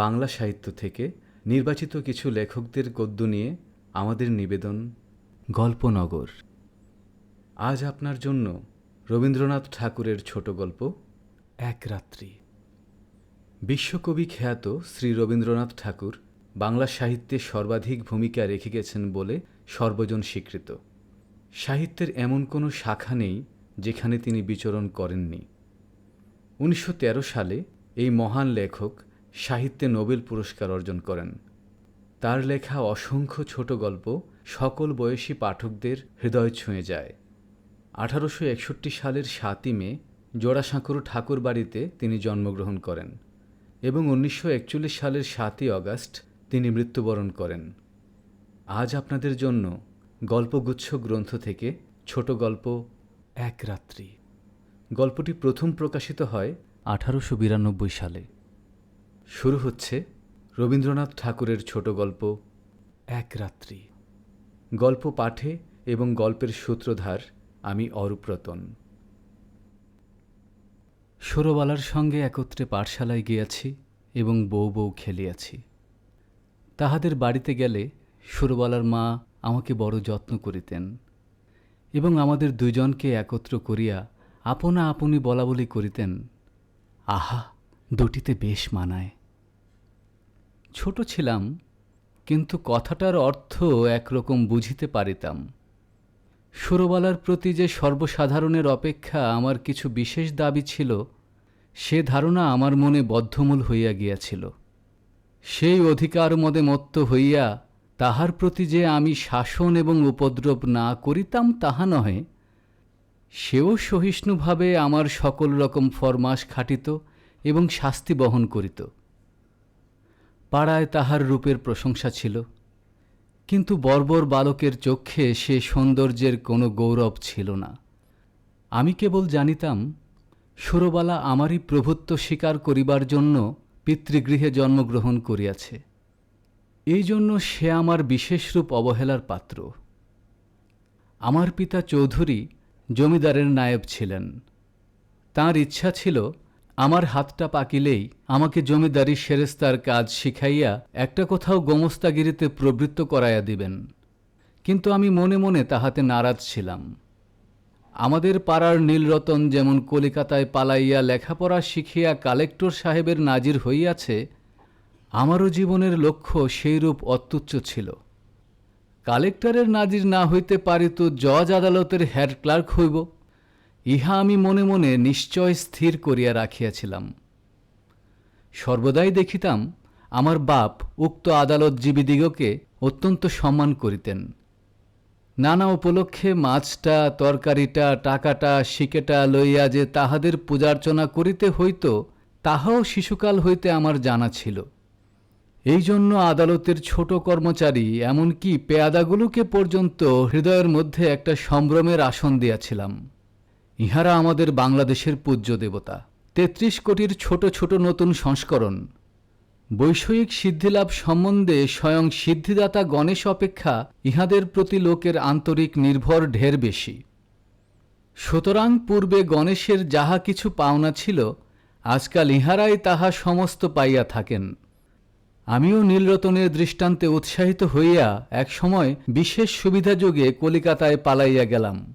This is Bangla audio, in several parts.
বাংলা সাহিত্য থেকে নির্বাচিত কিছু লেখকদের গদ্য নিয়ে আমাদের নিবেদন গল্পনগর আজ আপনার জন্য রবীন্দ্রনাথ ঠাকুরের ছোট গল্প, এক রাত্রি। বিশ্বকবি খ্যাত শ্রী রবীন্দ্রনাথ ঠাকুর বাংলা সাহিত্যে সর্বাধিক ভূমিকা রেখে গেছেন বলে সর্বজন স্বীকৃত। সাহিত্যের এমন কোনো শাখা নেই যেখানে তিনি বিচরণ করেননি। উনিশশো তেরো সালে এই মহান লেখক সাহিত্যে নোবেল পুরস্কার অর্জন করেন। তার লেখা অসংখ্য ছোট গল্প সকল বয়সী পাঠকদের হৃদয় ছুঁয়ে যায়। আঠারোশো একষট্টি সালের সাতই মে জোড়াসাঁকোর ঠাকুর বাড়িতে তিনি জন্মগ্রহণ করেন এবং উনিশশো একচল্লিশ সালের সাতই অগাস্ট তিনি মৃত্যুবরণ করেন। আজ আপনাদের জন্য গল্পগুচ্ছ গ্রন্থ থেকে ছোট গল্প এক রাত্রি। গল্পটি প্রথম প্রকাশিত হয় আঠারোশো বিরানব্বই সালে। শুরু হচ্ছে রবীন্দ্রনাথ ঠাকুরের ছোট গল্প, এক রাত্রি। গল্প পাঠে এবং গল্পের সূত্রধার আমি অরূপরতন। সুরবালার সঙ্গে একত্রে পাঠশালায় গিয়াছি এবং বউ বউ খেলিয়াছি। তাহাদের বাড়িতে গেলে সুরবালার মা আমাকে বড় যত্ন করিতেন এবং আমাদের দুজনকে একত্র করিয়া আপনা আপনি বলা বলি করিতেন, আহা, দুটিতে বেশ মানায়। ছোট ছিলাম, কিন্তু কথাটার অর্থ একরকম বুঝিতে পারিতাম। সুরবালার প্রতি যে সর্বসাধারণের অপেক্ষা আমার কিছু বিশেষ দাবি ছিল, সে ধারণা আমার মনে বদ্ধমূল হইয়া গিয়াছিল। সেই অধিকার মদে মত্ত হইয়া তাহার প্রতি যে আমি শাসন এবং উপদ্রব না করিতাম তাহা নহে, সেও সহিষ্ণুভাবে আমার সকল রকম ফরমাস খাটিত এবং শাস্তি বহন করিত। পাড়ায় তাহার রূপের প্রশংসা ছিল। কিন্তু বর্বর বালকের চক্ষে সে সৌন্দর্যের কোনো গৌরব ছিল না। আমি কেবল জানিতাম, সুরবালা আমারই প্রভুত্ব স্বীকার করিবার জন্য পিতৃগৃহে জন্মগ্রহণ করিয়াছে। এই জন্য সে আমার বিশেষরূপ অবহেলার পাত্র। আমার পিতা চৌধুরী জমিদারের নায়েব ছিলেন। তার ইচ্ছা ছিল আমার হাতটা পাকিলেই আমাকে জমিদারি সেরেস্তার কাজ শিখাইয়া একটা কোথাও গোমস্তাগিরিতে প্রবৃত্ত করাইয়া দিবেন। কিন্তু আমি মনে মনে তাহাতে নারাজ ছিলাম। আমাদের পাড়ার নীলরতন যেমন কলিকাতায় পালাইয়া লেখাপড়া শিখিয়া কালেক্টর সাহেবের নাজির হইয়াছে, আমারও জীবনের লক্ষ্য সেইরূপ অত্যুচ্চ ছিল। কালেক্টরের নাজির না হইতে পারিত জজ আদালতের হেড ক্লার্ক হইব। ইহা আমি মনে মনে নিশ্চয় স্থির করিয়া রাখিয়াছিলাম। সর্বদাই দেখিতাম আমার বাপ উক্ত আদালতজীবীদিগকে অত্যন্ত সম্মান করিতেন। নানা উপলক্ষে মাছটা, তরকারিটা, টাকাটা, শিকেটা লইয়া যে তাহাদের পূজার্চনা করিতে হইত, তাহাও শিশুকাল হইতে আমার জানা ছিল। এই জন্য আদালতের ছোট কর্মচারী এমনকি পেয়াদাগুলোকে পর্যন্ত হৃদয়ের মধ্যে একটা সম্ভ্রমের আসন দিয়াছিলাম। ইহারা আমাদের বাংলাদেশের পূজ্য দেবতা। তেত্রিশ কোটির ছোট ছোট নতুন সংস্করণ। বৈষয়িক সিদ্ধিলাভ সম্বন্ধে স্বয়ং সিদ্ধিদাতা গণেশ অপেক্ষা ইহাদের প্রতি লোকের আন্তরিক নির্ভর ঢের বেশি। সুতরাং পূর্বে গণেশের যাহা কিছু পাওনা ছিল, আজকাল ইহারাই তাহা সমস্ত পাইয়া থাকেন। আমিও নীলরতনের দৃষ্টান্তে উৎসাহিত হইয়া একসময় বিশেষ সুবিধাযোগে কলিকাতায় পালাইয়া গেলাম।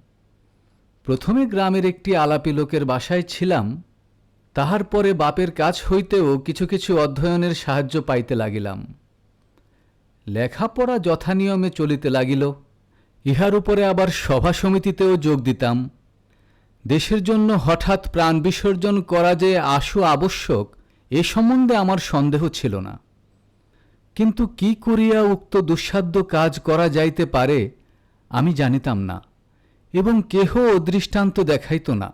প্রথমে গ্রামের একটি আলাপি লোকের বাসায় ছিলাম, তাহার পরে বাপের কাছ হইতেও কিছু কিছু অধ্যয়নের সাহায্য পাইতে লাগিলাম। লেখাপড়া যথানিয়মে চলিতে লাগিল, ইহার উপরে আবার সভা সমিতিতেও যোগ দিতাম। দেশের জন্য হঠাৎ প্রাণ বিসর্জন করা যে আশু আবশ্যক, এ সম্বন্ধে আমার সন্দেহ ছিল না। কিন্তু কি করিয়া উক্ত দুঃসাধ্য কাজ করা যাইতে পারে, আমি জানিতাম না। এবং কেহ দৃষ্টান্ত দেখাইত না,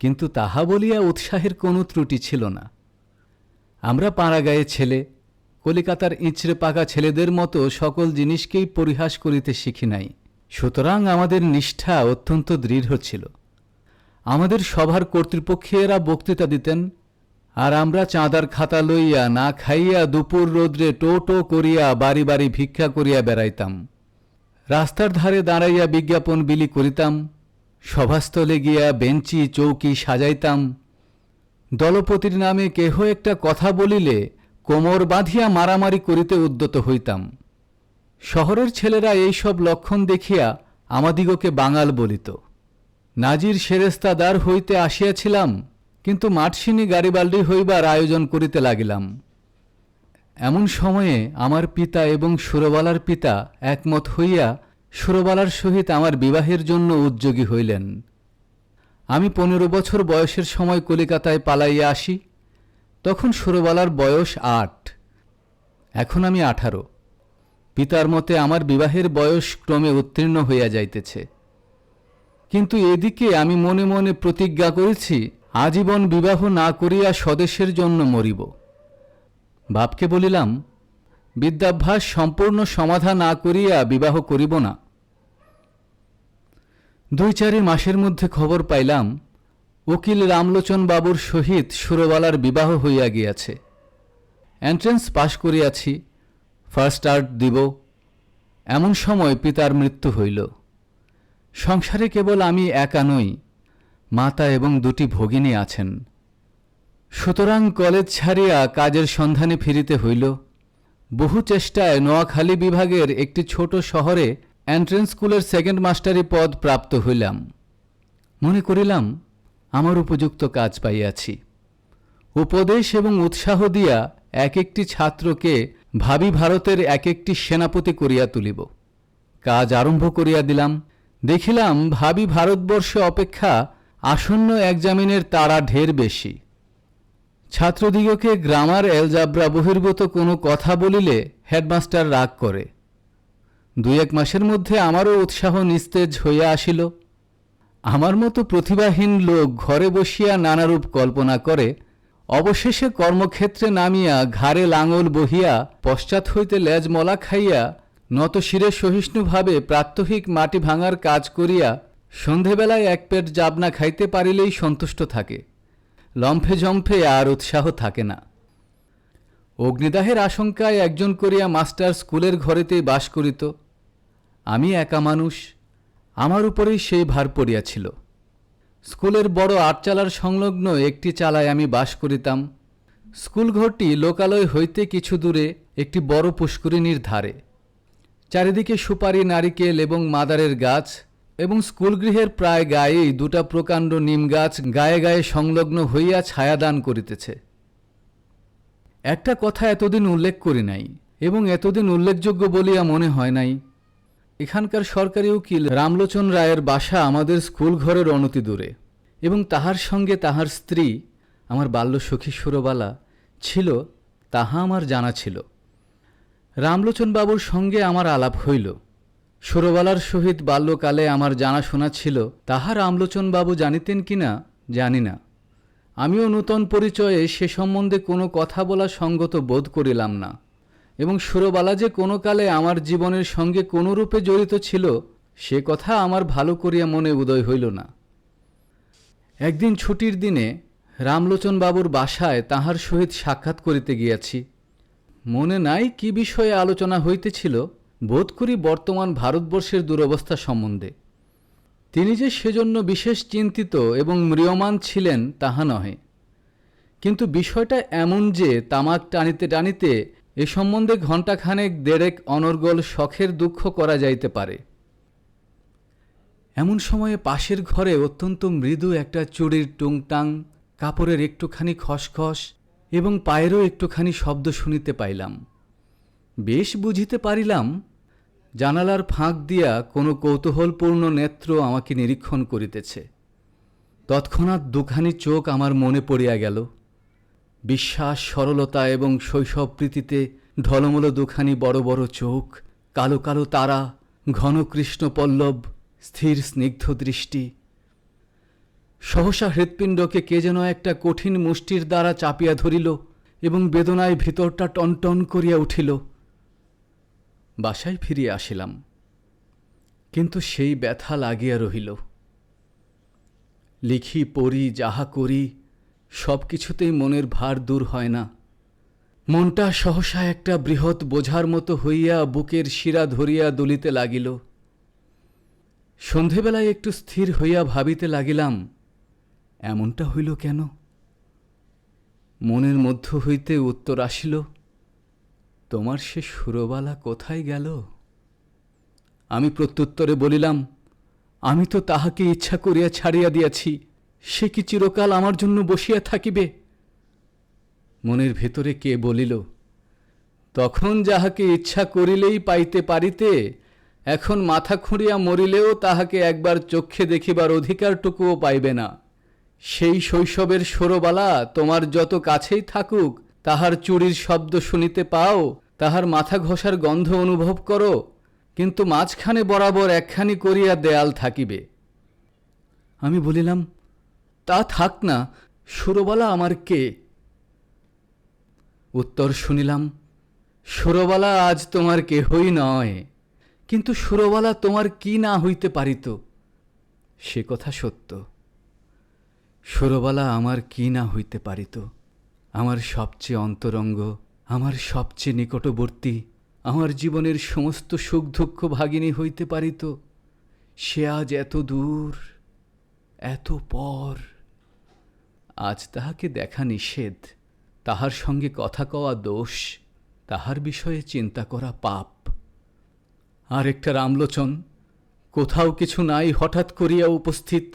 কিন্তু তাহা বলিয়া উৎসাহের কোনো ত্রুটি ছিল না। আমরা পাড়াগায়ে ছেলে, কলিকাতার ইঁচড়ে পাকা ছেলেদের মতো সকল জিনিসকেই পরিহাস করিতে শিখি নাই। সুতরাং আমাদের নিষ্ঠা অত্যন্ত দৃঢ় ছিল। আমাদের সভার কর্তৃপক্ষেরা বক্তৃতা দিতেন, আর আমরা চাঁদার খাতা লইয়া না খাইয়া দুপুর রোদ্রে টো টো করিয়া বাড়ি বাড়ি ভিক্ষা করিয়া বেড়াইতাম। রাস্তার ধারে দাঁড়াইয়া বিজ্ঞাপন বিলি করিতাম, সভাস্থলে গিয়া বেঞ্চি চৌকি সাজাইতাম। দলপতির নামে কেহ একটা কথা বলিলে কোমর বাঁধিয়া মারামারি করিতে উদ্যত হইতাম। শহরের ছেলেরা এইসব লক্ষণ দেখিয়া আমাদিগকে বাঙাল বলিত। নাজির সেরেস্তাদার হইতে আসিয়াছিলাম, কিন্তু মাঠসিনী গাড়িবাল্ডি হইবার আয়োজন করিতে লাগিলাম। এমন সময়ে আমার পিতা এবং সুরবালার পিতা একমত হইয়া সুরবালার সহিত আমার বিবাহের জন্য উদ্যোগী হইলেন। আমি পনেরো বছর বয়সের সময় কলিকাতায় পালাইয়া আসি, তখন সুরবালার বয়স আট, এখন আমি আঠারো। পিতার মতে আমার বিবাহের বয়স ক্রমে উত্তীর্ণ হইয়া যাইতেছে। কিন্তু এদিকে আমি মনে মনে প্রতিজ্ঞা করেছি, আজীবন বিবাহ না করিয়া স্বদেশের জন্য মরিব। বাপকে বলিলাম, বিদ্যাভ্যাস সম্পূর্ণ সমাধা না করিয়া বিবাহ করিব না। দুই চারি মাসের মধ্যে খবর পাইলাম, উকিল রামলোচন বাবুর সহিত সুরবালার বিবাহ হইয়া গিয়াছে। এন্ট্রেন্স পাশ করিয়াছি, ফার্স্ট আর্ট দিব। এমন সময় পিতার মৃত্যু হইল। সংসারে কেবল আমি একা নই, মাতা এবং দুটি ভগিনী আছেন। সুতরাং কলেজ ছাড়িয়া কাজের সন্ধানে ফিরিতে হইল। বহু চেষ্টায় নোয়াখালী বিভাগের একটি ছোট শহরে এন্ট্রেন্স স্কুলের সেকেন্ড মাস্টারি পদ প্রাপ্ত হইলাম। মনে করিলাম, আমার উপযুক্ত কাজ পাইয়াছি। উপদেশ এবং উৎসাহ দিয়া এক একটি ছাত্রকে ভাবি ভারতের এক একটি সেনাপতি করিয়া তুলিব। কাজ আরম্ভ করিয়া দিলাম। দেখিলাম ভাবি ভারতবর্ষ অপেক্ষা আসন্ন একজামিনের তারা ঢের বেশি। ছাত্রদিগকে গ্রামার এলজাবরা বহির্ভূত কোনো কথা বলিলে হেডমাস্টার রাগ করে। দুই এক মাসের মধ্যে আমারও উৎসাহ নিস্তেজ হইয়া আসিল। আমার মতো প্রতিভাহীন লোক ঘরে বসিয়া নানারূপ কল্পনা করে, অবশেষে কর্মক্ষেত্রে নামিয়া ঘাড়ে লাঙল বহিয়া পশ্চাৎ হইতে লেজ মলা খাইয়া নত শিরে সহিষ্ণুভাবে প্রাত্যহিক মাটি ভাঙার কাজ করিয়া সন্ধেবেলায় এক পেট জাবনা খাইতে পারিলেই সন্তুষ্ট থাকে। লম্ফে জম্ফে আর উৎসাহ থাকে না। অগ্নিদাহের আশঙ্কায় একজন করিয়া মাস্টার স্কুলের ঘরেতেই বাস করিত। আমি একা মানুষ, আমার উপরেই সেই ভার পড়িয়াছিল। স্কুলের বড় আটচালার সংলগ্ন একটি চালায় আমি বাস করিতাম। স্কুলঘরটি লোকালয় হইতে কিছু দূরে একটি বড় পুষ্করিণীর ধারে। চারিদিকে সুপারি, নারিকেল এবং মাদারের গাছ এবং স্কুলগৃহের প্রায় গায়েই দুটা প্রকাণ্ড নিম গাছ গায়ে গায়ে সংলগ্ন হইয়া ছায়াদান করিতেছে। একটা কথা এতদিন উল্লেখ করি নাই এবং এতদিন উল্লেখযোগ্য বলিয়া মনে হয় নাই। এখানকার সরকারি উকিল রামলোচন রায়ের বাসা আমাদের স্কুল ঘরের অনতি দূরে এবং তাহার সঙ্গে তাহার স্ত্রী, আমার বাল্যসখী সুরবালা, ছিল, তাহা আমার জানা ছিল। রামলোচন বাবুর সঙ্গে আমার আলাপ হইল। সুরবালার সহিত বাল্যকালে আমার জানাশোনা ছিল, তাহার রামলোচন বাবু জানিতেন কিনা, জানি না। আমিও নূতন পরিচয়ে সে সম্বন্ধে কোনো কথা বলা সঙ্গত বোধ করিলাম না, এবং সুরবালা যে কোনো কালে আমার জীবনের সঙ্গে কোনো রূপে জড়িত ছিল, সে কথা আমার ভালো করিয়া মনে উদয় হইল না। একদিন ছুটির দিনে রামলোচনবাবুর বাসায় তাহার সহিত সাক্ষাৎ করিতে গিয়াছি। মনে নাই কি বিষয়ে আলোচনা হইতেছিল বোধ করি বর্তমান ভারতবর্ষের দুরবস্থা সম্বন্ধে। তিনি যে সেজন্য বিশেষ চিন্তিত এবং ম্রিয়মান ছিলেন তাহা নহে। কিন্তু বিষয়টা এমন যে তামাক টানিতে টানিতে এ সম্বন্ধে ঘণ্টাখানেক দেড়েক অনর্গল শখের দুঃখ করা যাইতে পারে। এমন সময়ে পাশের ঘরে অত্যন্ত মৃদু একটা চুড়ির টুংটাং, কাপড়ের একটুখানি খসখস এবং পায়েরও একটুখানি শব্দ শুনিতে পাইলাম। বেশ বুঝিতে পারিলাম, জানালার ফাঁক দিয়া কোনো কৌতূহলপূর্ণ নেত্র আমাকে নিরীক্ষণ করিতেছে। তৎক্ষণাৎ দুখানি চোখ আমার মনে পড়িয়া গেল। বিশ্বাস, সরলতা এবং শৈশব প্রীতিতে ঢলমল দুখানি বড় বড় চোখ, কালো কালো তারা, ঘন কৃষ্ণ পল্লব, স্থির স্নিগ্ধ দৃষ্টি। সহসা হৃৎপিণ্ডকে কে যেন একটা কঠিন মুষ্টির দ্বারা চাপিয়া ধরিল এবং বেদনায় ভিতরটা টনটন করিয়া উঠিল। বাসায় ফিরিয়া আসিলাম। কিন্তু সেই ব্যথা লাগিয়া রহিল। লিখি, পড়ি, যাহা করি সব কিছুতেই মনের ভার দূর হয় না। মনটা সহসা একটা বৃহৎ বোঝার মতো হইয়া বুকের শিরা ধরিয়া দুলিতে লাগিল। সন্ধেবেলায় একটু স্থির হইয়া ভাবিতে লাগিলাম, এমনটা হইল কেন? মনের মধ্য হইতে উত্তর আসিল তোমার সে সুরবালা কোথায় গেল? আমি প্রত্যুত্তরে বলিলাম, আমি তো তাহাকে ইচ্ছা করিয়া ছাড়িয়া দিয়াছি, সে কি চিরকাল আমার জন্য বসিয়া থাকিবে? মনের ভেতরে কে বলিল, তখন যাহাকে ইচ্ছা করিলেই পাইতে পারিতে, এখন মাথা খুঁড়িয়া মরিলেও তাহাকে একবার চক্ষে দেখিবার অধিকারটুকুও পাইবে না। সেই শৈশবের সরবালা তোমার যত কাছেই থাকুক, তাহার চুরির শব্দ শুনিতে পাও তাহার মাথা ঘষার গন্ধ অনুভব করো, কিন্তু মাঝখানে বরাবর একখানি করিয়া দেয়াল থাকিবে। আমি বলিলাম, তা থাক না, সুরবালা আমার কে? উত্তর শুনিলাম, সুরবালা আজ তোমার কেহই নয়, কিন্তু সুরবালা তোমার কি না হইতে পারিত? সে কথা সত্য। সুরবালা আমার কি না হইতে পারিত, আমার সবচেয়ে অন্তরঙ্গ আমার সবচেয়ে নিকটবর্তী, আমার জীবনের সমস্ত সুখ দুঃখ ভাগিনী হইতে পারিত। সে আজ এত দূর, এত পর। আজ তাহাকে দেখা নিষেধ, তাহার সঙ্গে কথা কওয়া দোষ, তাহার বিষয়ে চিন্তা করা পাপ। আর একটা রামলোচন, কোথাও কিছু নাই হঠাৎ করিয়া উপস্থিত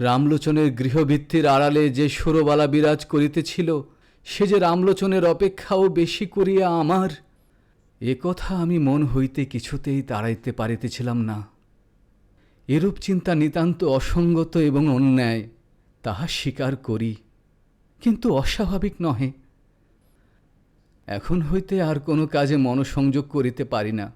রামলোচনের গৃহভিত্তির আড়ালে যে সুরবালা বিরাজ করিতেছিল, সে যে রামলোচনের অপেক্ষাও বেশি করিয়া আমার, এ কথা আমি মন হইতে কিছুতেই তাড়াইতে পারিতেছিলাম না। এরূপ চিন্তা নিতান্ত অসঙ্গত এবং অন্যায়, তাহা স্বীকার করি, কিন্তু অস্বাভাবিক নহে। এখন হইতে আর কোনো কাজে মনোসংযোগ করিতে পারি না।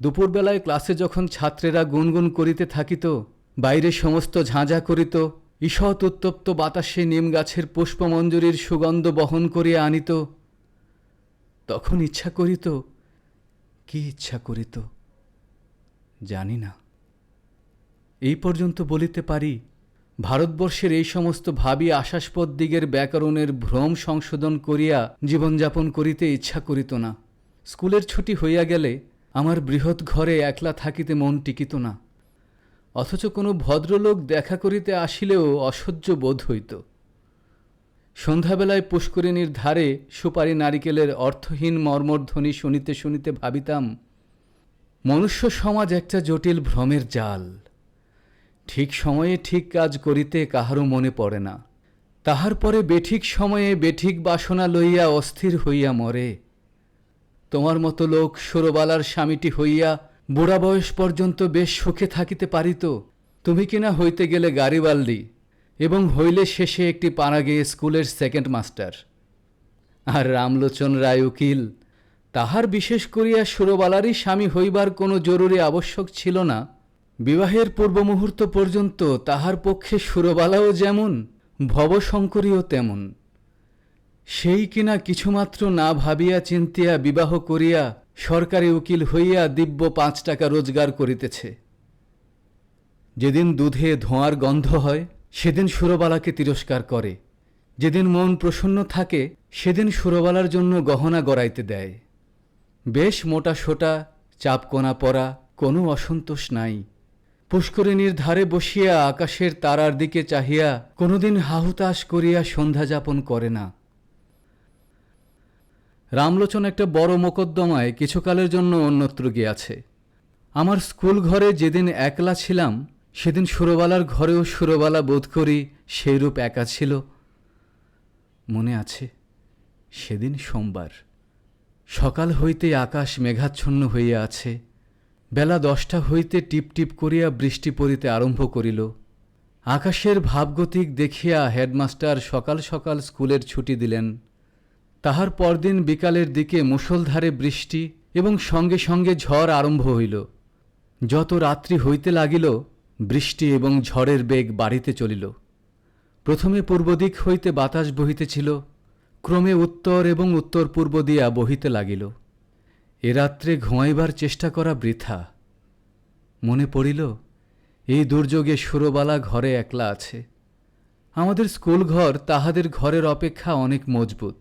দুপুরবেলায় ক্লাসে যখন ছাত্রেরা গুনগুন করিতে থাকিত বাইরে সমস্ত ঝাঁঝা করিত, ঈষৎ উত্তপ্ত বাতাসে নিম গাছের পুষ্পমঞ্জুরির সুগন্ধ বহন করিয়া আনিত। তখন ইচ্ছা করিত, কি ইচ্ছা করিত, জানি না। এই পর্যন্ত বলিতে পারি, ভারতবর্ষের এই সমস্ত ভাবি আশাস্পদ দিগের ব্যাকরণের ভ্রম সংশোধন করিয়া জীবনযাপন করিতে ইচ্ছা করিত না। স্কুলের ছুটি হইয়া গেলে আমার বৃহৎ ঘরে একলা থাকিতে মন টিকিত না। অথচ কোনো ভদ্রলোক দেখা করিতে আসিলেও অসহ্য বোধ হইত। সন্ধ্যাবেলায় পুষ্করিণীর ধারে সুপারি নারিকেলের অর্থহীন মর্মধ্বনি শুনিতে শুনিতে ভাবিতাম, মনুষ্য সমাজ একটা জটিল ভ্রমের জাল। ঠিক সময়ে ঠিক কাজ করিতে কাহারও মনে পড়ে না। তাহার পরে বেঠিক সময়ে বেঠিক বাসনা লইয়া অস্থির হইয়া মরে। তোমার মতো লোক সুরবালার স্বামীটি হইয়া বুড়া বয়স পর্যন্ত বেশ সুখে থাকিতে পারিত, তুমি কিনা হইতে গেলে গাড়িওয়াল্ডি এবং হইলে শেষে একটি পাড়াগে স্কুলের সেকেন্ড মাস্টার আর রামলোচন রায় উকিল, তাহার বিশেষ করিয়া সুরবালারই স্বামী হইবার কোনো জরুরি আবশ্যক ছিল না। বিবাহের পূর্ব মুহূর্ত পর্যন্ত তাহার পক্ষে সুরবালাও যেমন, ভবশঙ্করীও তেমন। সেই কিনা কিছুমাত্র না ভাবিয়া চিন্তিয়া বিবাহ করিয়া সরকারি উকিল হইয়া দিব্য পাঁচ টাকা রোজগার করিতেছে। যেদিন দুধে ধোঁয়ার গন্ধ হয়, সেদিন সুরবালাকে তিরস্কার করে। যেদিন মন প্রসন্ন থাকে, সেদিন সুরবালার জন্য গহনা গড়াইতে দেয়। বেশ মোটা সোটা, চাপকোনা পরা, কোনো অসন্তোষ নাই। পুষ্করিণীর ধারে বসিয়া আকাশের তারার দিকে চাহিয়া কোনোদিন হাহুতাশ করিয়া সন্ধ্যা যাপন করে না। রামলোচন একটা বড় মোকদ্দমায় কিছুকালের জন্য অন্যত্র গিয়াছে। আমার স্কুল ঘরে যেদিন একলা ছিলাম, সেদিন সুরবালার ঘরেও সুরবালা বোধ করি সেইরূপ একা ছিল। মনে আছে, সেদিন সোমবার। সকাল হইতে আকাশ মেঘাচ্ছন্ন হইয়া আছে। বেলা দশটা হইতে টিপ টিপ করিয়া বৃষ্টি পড়িতে আরম্ভ করিল। আকাশের ভাবগতিক দেখিয়া হেডমাস্টার সকাল সকাল স্কুলের ছুটি দিলেন। তাহার পরদিন বিকালের দিকে মুষলধারে বৃষ্টি এবং সঙ্গে সঙ্গে ঝড় আরম্ভ হইল। যত রাত্রি হইতে লাগিল, বৃষ্টি এবং ঝড়ের বেগ বাড়িতে চলিল। প্রথমে পূর্ব দিক হইতে বাতাস বহিতেছিল, ক্রমে উত্তর এবং উত্তর পূর্ব দিয়া বহিতে লাগিল। এ রাত্রে ঘুমাইবার চেষ্টা করা বৃথা। মনে পড়িল, এই দুর্যোগে সুরবালা ঘরে একলা আছে। আমাদের স্কুল ঘর তাহাদের ঘরের অপেক্ষা অনেক মজবুত।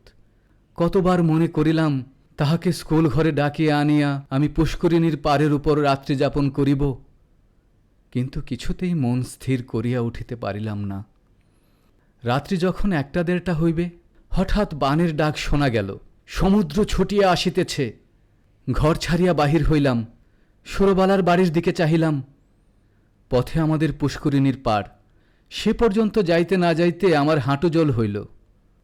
কতবার মনে করিলাম, তাহাকে স্কুল ঘরে ডাকিয়া আনিয়া আমি পুষ্করিণীর পাড়ের উপর রাত্রি যাপন করিব। কিন্তু কিছুতেই মন স্থির করিয়া উঠিতে পারিলাম না। রাত্রি যখন একটা দেড়টা হইবে, হঠাৎ বানের ডাক শোনা গেল। সমুদ্র ছুটিয়া আসিতেছে। ঘর ছাড়িয়া বাহির হইলাম। সুরবালার বাড়ির দিকে চাহিলাম। পথে আমাদের পুষ্করিণীর পাড়। সে পর্যন্ত যাইতে না যাইতে আমার হাঁটু জল হইল।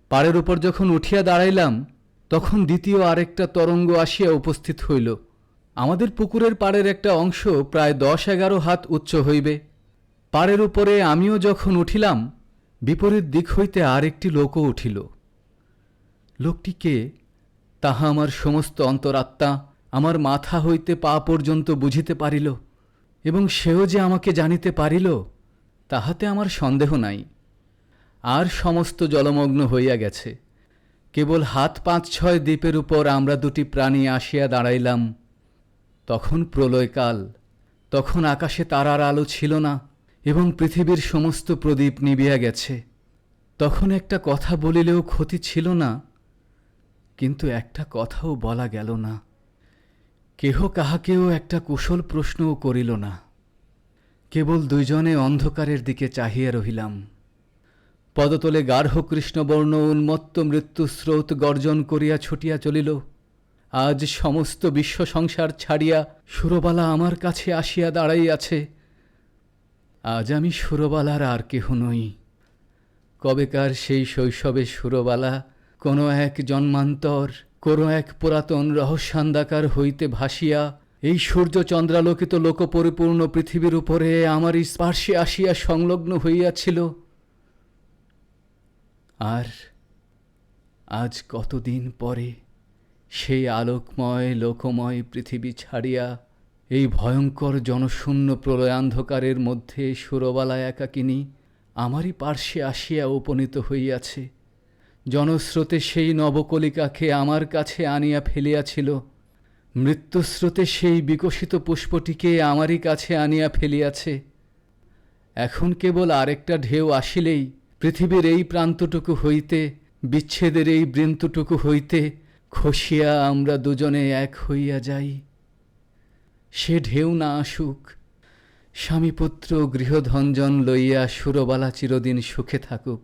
পাড়ের উপর যখন উঠিয়া দাঁড়াইলাম, তখন দ্বিতীয় আরেকটা তরঙ্গ আসিয়া উপস্থিত হইল। আমাদের পুকুরের পাড়ের একটা অংশ প্রায় দশ এগারো হাত উচ্চ হইবে। পাড়ের উপরে আমিও যখন উঠিলাম, বিপরীত দিক হইতে আরেকটি লোকও উঠিল। লোকটি কে? তাহা আমার সমস্ত অন্তরাত্মা আমার মাথা হইতে পা পর্যন্ত বুঝিতে পারিল এবং সেও যে আমাকে জানিতে পারিল, তাহাতে আমার সন্দেহ নাই। আর সমস্ত জলমগ্ন হইয়া গেছে। কেবল হাত পাঁচ ছয় দ্বীপের উপর আমরা দুটি প্রাণী আসিয়া দাঁড়াইলাম। তখন প্রলয়কাল, তখন আকাশে তারার আলো ছিল না, এবং পৃথিবীর সমস্ত প্রদীপ নিবিয়া গেছে। তখন একটা কথা বলিলেও ক্ষতি ছিল না, কিন্তু একটা কথাও বলা গেল না। কেহ কাহাকেও একটা কুশল প্রশ্নও করিল না। কেবল দুইজনে অন্ধকারের দিকে চাহিয়া রহিলাম। পদতলে গার্হ কৃষ্ণবর্ণ উন্মত্ত মৃত্যু স্রোত গর্জন করিয়া ছুটিয়া চলিল। আজ সমস্ত বিশ্ব সংসার ছাড়িয়া সুরবালা আমার কাছে আসিয়া দাঁড়াইয়াছে। আজ আমি সুরবালার আর কেহ নই। কবেকার সেই শৈশবে সুরবালা কোনো এক জন্মান্তর, কোনো এক পুরাতন রহস্যান্দাকার হইতে ভাসিয়া এই সূর্য চন্দ্রালোকিত লোকপরিপূর্ণ পৃথিবীর উপরে আমার স্পার্শে আসিয়া সংলগ্ন হইয়াছিল। আর আজ কতদিন পরে সেই আলোকময়, লোকময় পৃথিবী ছাড়িয়া এই ভয়ঙ্কর জনশূন্য প্রলয়ান্ধকারের মধ্যে সুরবালা একাকিনী আমারই পার্শ্বে আসিয়া উপনীত হইয়াছে। জনস্রোতে সেই নবকলিকাকে আমার কাছে আনিয়া ফেলিয়াছিল। মৃত্যুস্রোতে সেই বিকশিত পুষ্পটিকে আমারই কাছে আনিয়া ফেলিয়াছে। এখন কেবল আরেকটা ঢেউ আসিলেই পৃথিবীর এই প্রান্তটুকু হইতে, বিচ্ছেদের এই বৃন্তটুকু হইতে, খসিয়া আমরা দুজনে এক হইয়া যাই। সে ঢেউ না আসুক, স্বামীপুত্র গৃহধঞ্জন লইয়া সুরবালা চিরদিন সুখে থাকুক।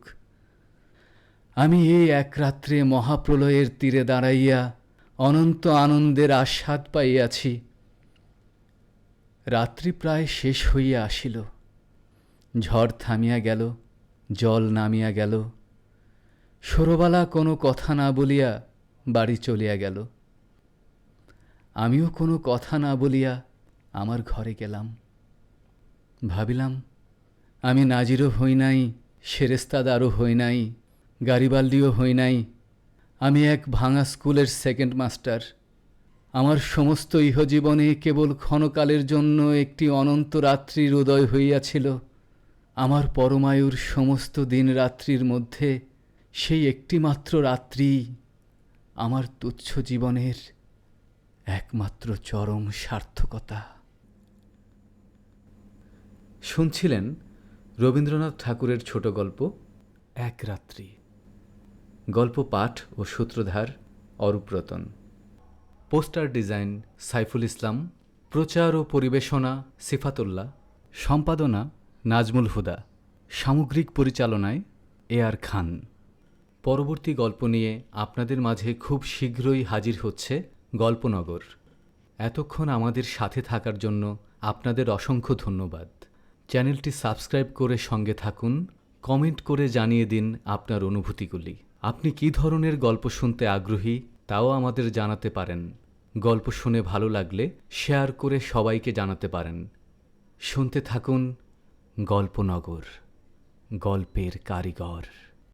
আমি এই এক রাত্রে মহাপ্রলয়ের তীরে দাঁড়াইয়া অনন্ত আনন্দের আস্বাদ পাইয়াছি। রাত্রি প্রায় শেষ হইয়া আসিল, ঝড় থামিয়া গেল। জল নামিয়া গেল। সরবালা কোনো কথা না বলিয়া বাড়ি চলিয়া গেল। আমিও কোনো কথা না বলিয়া আমার ঘরে গেলাম। ভাবিলাম, আমি নাজিরও হই নাই সেরেস্তাদারও হই নাই গারিবাল্ডিও হই নাই, আমি এক ভাঙা স্কুলের সেকেন্ড মাস্টার। আমার সমস্ত ইহজীবনে কেবল ক্ষণকালের জন্য একটি অনন্ত রাত্রির উদয় হইয়াছিল। আমার পরমায়ুর সমস্ত দিন রাত্রির মধ্যে সেই একটিমাত্র রাত্রি আমার তুচ্ছ জীবনের একমাত্র চরম সার্থকতা। শুনছিলেন রবীন্দ্রনাথ ঠাকুরের ছোট গল্প, এক রাত্রি। গল্প পাঠ ও সূত্রধার অরূপরতন। পোস্টার ডিজাইন সাইফুল ইসলাম, প্রচার ও পরিবেশনা সিফাতুল্লাহ, সম্পাদনা নাজমুল হুদা। সামগ্রিক পরিচালনায় এ আর খান। পরবর্তী গল্প নিয়ে আপনাদের মাঝে খুব শীঘ্রই হাজির হচ্ছে গল্পনগর। এতক্ষণ আমাদের সাথে থাকার জন্য আপনাদের অসংখ্য ধন্যবাদ। চ্যানেলটি সাবস্ক্রাইব করে সঙ্গে থাকুন, কমেন্ট করে জানিয়ে দিন আপনার অনুভূতিগুলি। আপনি কী ধরনের গল্প শুনতে আগ্রহী তাও আমাদের জানাতে পারেন। গল্প শুনে ভালো লাগলে শেয়ার করে সবাইকে জানাতে পারেন। শুনতে থাকুন গল্পনগর গল্পের কারিগর।